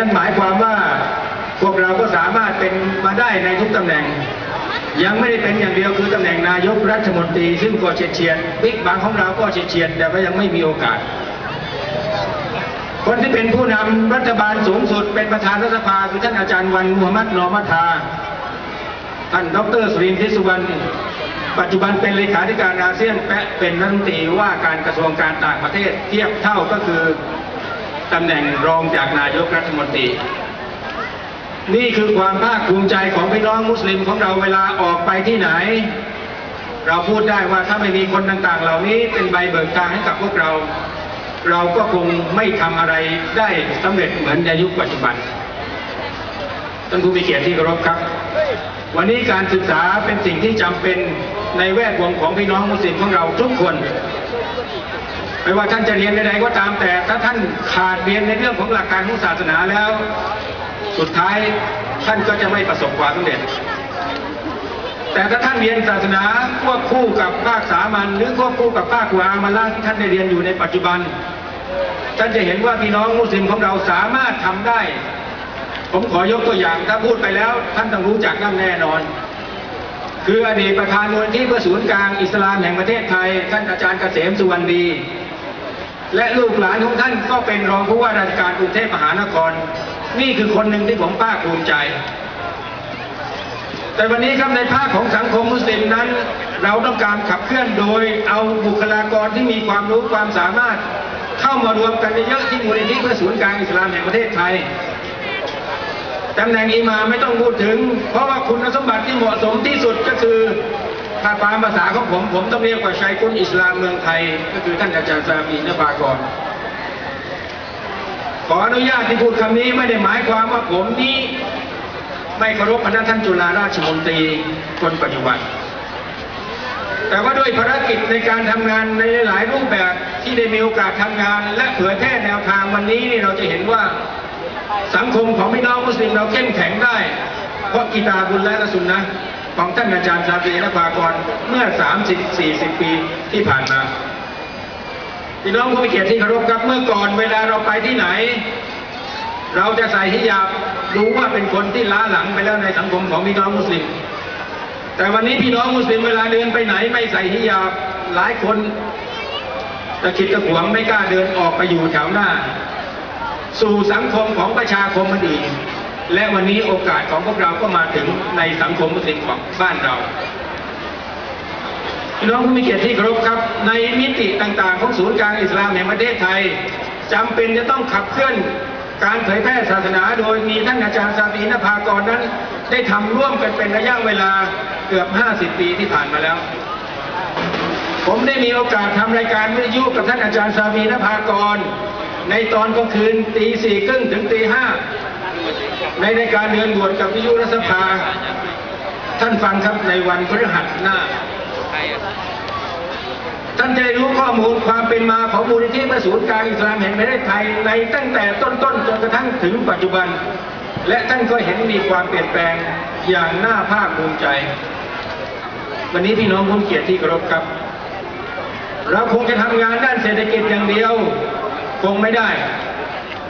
นั่นหมายความว่าพวกเราก็สามารถเป็นมาได้ในทุกตำแหน่ง ยังไม่ได้เป็นอย่างเดียวคือตำแหน่งนายกรัฐมนตรี ซึ่งก็เฉียดเฉียดบิ๊กบางของเราก็เฉียดเฉียดแต่ว่ายังไม่มีโอกาส คนที่เป็นผู้นำรัฐบาลสูงสุด เป็นประธานรัฐสภาคือท่านอาจารย์วันมุฮัมมัดนอมัทาท่านดรสุรินทร์ทิสุวรรณปัจจุบันเป็นเลขาธิการอาเซียนและเป็นรัฐมนตรีว่าการกระทรวงการต่างประเทศเทียบเท่าก็คือ ตำแหน่งรองจากนายกรัฐมนตรี นี่คือความภาคภูมิใจของพี่น้องมุสลิมของเราเวลาออกไปที่ไหน เราพูดได้ว่าถ้าไม่มีคนต่างๆ เหล่านี้เป็นใบเบิกทางให้กับพวกเรา เราก็คงไม่ทำอะไรได้สำเร็จเหมือนในยุคปัจจุบันท่านผู้มีเกียรติที่เคารพครับ วันนี้การศึกษาเป็นสิ่งที่จำเป็นในแวดวงของพี่น้องมุสลิมของเราทุกคน ไม่ว่าท่านจะเรียนใดๆก็ตามแต่ ถ้าท่านขาดเรียนในเรื่องของหลักการของศาสนาแล้ว สุดท้ายท่านก็จะไม่ประสบความสำเร็จ แต่ถ้าท่านเรียนศาสนาควบคู่กับภาคสามัญหรือควบคู่กับภาคกุรอานมาละที่ท่านได้เรียนอยู่ในปัจจุบัน ท่านจะเห็นว่าพี่น้องมุสลิมของเราสามารถทำได้ ผมขอยกตัวอย่างถ้าพูดไปแล้ว ท่านต้องรู้จักนั่นแน่นอนคืออดีตประธานมูลที่เพื่อศูนย์กลางอิสลามแห่งประเทศไทย ท่านอาจารย์เกษมสุวรรณดี และลูกหลานของท่านก็เป็นรองผู้ว่าราชการกรุงเทพมหานคร นี่คือคนหนึ่งที่ผมภาคภูมิใจ แต่วันนี้ครับในภาคของสังคมมุสลิมนั้น เราต้องการขับเคลื่อนโดยเอาบุคลากรที่มีความรู้ความสามารถ เข้ามารวมกันเยอะที่มูลนิธิเพื่อศูนย์กลางอิสลามแห่งประเทศไทยตำแหน่งอิมาไม่ต้องพูดถึง เพราะว่าคุณสมบัติที่เหมาะสมที่สุดก็คือ ถ้าตามภาษาของผม ผมต้องเรียกว่าชัยกุลอิสลามเมืองไทย ก็คือท่านอาจารย์ซาบีนภากร ขออนุญาตที่พูดคำนี้ไม่ได้หมายความว่าผมนี้ ไม่เคารพพระท่านจุฬาราชมนตรีคนปัจจุบัน แต่ว่าด้วยภารกิจในการทำงานในหลายรูปแบบที่ได้มีโอกาสทำงาน และเผยแพร่แนวทางวันนี้นี่เราจะเห็นว่าสังคมของพี่น้องมุสลิมเราเข้มแข็งได้ เพราะกีตาบุญและละสุนนะ ของท่านอาจารย์ซาบีและภากรเมื่อ 30-40 ปีที่ผ่านมาพี่น้องผู้มีเกียรติที่เคารพครับเมื่อก่อนเวลาเราไปที่ไหน เราจะใส่ฮิญาบรู้ว่าเป็นคนที่ล้าหลังไปแล้วในสังคมของพี่น้องมุสลิม แต่วันนี้พี่น้องมุสลิมเวลาเดินไปไหนไม่ใส่ฮิญาบหลายคนตะคิดตะขวงไม่กล้าเดินออกไปอยู่แถวหน้า สู่สังคมของประชาคมมันอื่น และวันนี้โอกาสของพวกเราก็มาถึงในสังคมมุสลิมของบ้านเราพี่น้องผู้มีเกียรติที่เคารพครับ ในมิติต่างๆ ของศูนย์กลางอิสลามแห่งประเทศไทยจำเป็นจะต้องขับเคลื่อนการเผยแพร่ศาสนาโดยมีท่านอาจารย์ซาบีนภากรนั้น ได้ทำร่วมกันเป็นระยะเวลาเกือบ 50 ปีที่ผ่านมาแล้ว ผมได้มีโอกาสทำรายการวิทยุกับท่านอาจารย์ซาบีนภากร ในตอนกลางคืนตีสี่ครึ่งถึงตีห้า ในรายการเดือนบวชกับวิยุรัฐสภา ท่านฟังครับในวันพฤหัสหน้า ท่านจะได้รู้ข้อมูลความเป็นมาของมูลนิธิเพื่อศูนย์กลางอิสลามแห่งประเทศไทยในตั้งแต่ต้นๆจนกระทั่งถึงปัจจุบัน และท่านก็เห็นมีความเปลี่ยนแปลงอย่างน่าภาคภูมิใจ วันนี้พี่น้องผู้เกียรติที่เคารพครับ เราคงจะทำงานด้านเศรษฐกิจอย่างเดียว คงไม่ได้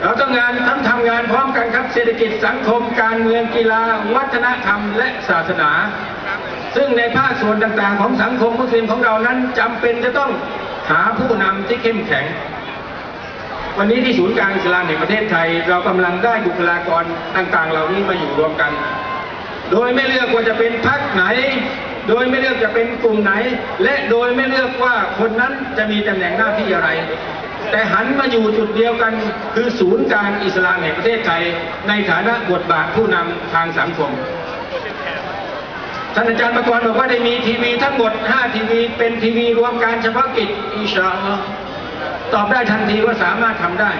เราต้องงานทั้งทำงานพร้อมกันครับเศรษฐกิจสังคม การเมืองกีฬา วัฒนธรรม และศาสนา ซึ่งในภาคส่วนต่างๆ ของสังคมมุสลิมของเรานั้นจำเป็นจะต้องหาผู้นำที่เข้มแข็ง วันนี้ที่ศูนย์กลางอิสลามแห่งประเทศไทย เรากำลังได้บุคลากรต่างๆ เหล่านี้มาอยู่รวมกัน โดยไม่เลือกว่าจะเป็นพรรคไหน โดยไม่เลือกจะเป็นกลุ่มไหน และโดยไม่เลือกว่าคนนั้นจะมีตำแหน่งหน้าที่อะไร แต่หันมาอยู่จุดเดียวกัน คือศูนย์กลางอิสลามแห่งประเทศไทย ในฐานะบทบาทผู้นำทางสังคมท่านอาจารย์ประกรณ์บอกว่าได้มีทีวีทั้งหมด 5 ทีวี เป็นทีวีรวมการเฉพาะกิจอิชาตอบได้ทันทีว่าสามารถทำได้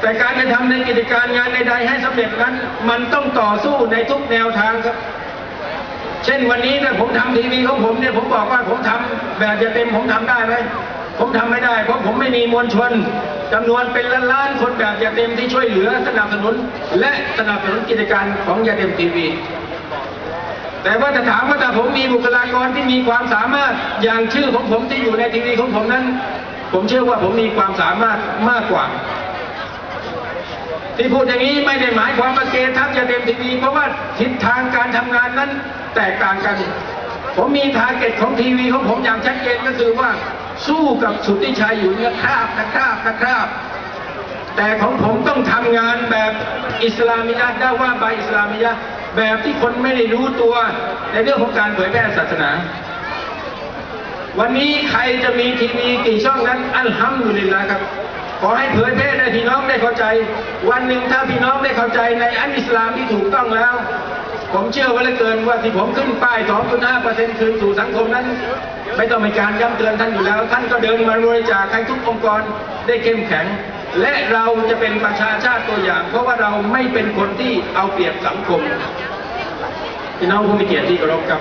แต่การจะทำในกิจการงานใดๆให้สำเร็จนั้น มันต้องต่อสู้ในทุกแนวทางครับ เช่นวันนี้เนี่ยผมทำทีวีของผมเนี่ยผมบอกว่าผมทำแบบจะเต็มผมทำได้ไหม ผมทำไม่ได้ เพราะผมไม่มีมวลชนจำนวนเป็นล้านๆคนแบบยาเต็มที่ช่วยเหลือสนับสนุน และสนับสนุนกิจการของยาเต็มทีวีแต่ว่าจะถามว่าถ้าผมมีบุคลากรที่มีความสามารถอย่างชื่อของผมที่อยู่ในทีวีของผมนั้น ผมเชื่อว่าผมมีความสามารถมากกว่า ที่พูดอย่างนี้ไม่ได้หมายความว่าเกทัพจะเต็มทีวีเพราะว่าทิศทางการทำงานนั้นแตกต่างกัน ผมมีทาร์เก็ตของทีวีของผมอย่างชัดเจนก็คือว่าสู้กับสุทธิชัยอยู่เนี่ยคราบนะครับนะครับแต่ของผมต้องทำงานแบบอิสลามิยะได้ว่าใบอิสลามิยะแบบที่คนไม่ได้รู้ตัวในเรื่องของการเผยแพร่ศาสนา วันนี้ใครจะมีทีวีกี่ช่องนั้น อัลฮัมดุลิลละครับ ขอให้เผยแพร่ให้พี่น้องได้เข้าใจ วันหนึ่งถ้าพี่น้องได้เข้าใจในอันอิสลามที่ถูกต้องแล้ว ผมเชื่อว่าเหลือเกินว่าที่ผมขึ้นป้าย 2.5%คืนสู่สังคมนั้น ไม่ต้องมีการย้ำเตือนท่านอยู่แล้ว ท่านก็เดินมาบริจาคให้ทุกองค์กรได้เข้มแข็ง และเราจะเป็นประชาชาติตัวอย่าง เพราะว่าเราไม่เป็นคนที่เอาเปรียบสังคมพี่น้องผู้มีเกียรติที่เคารพครับ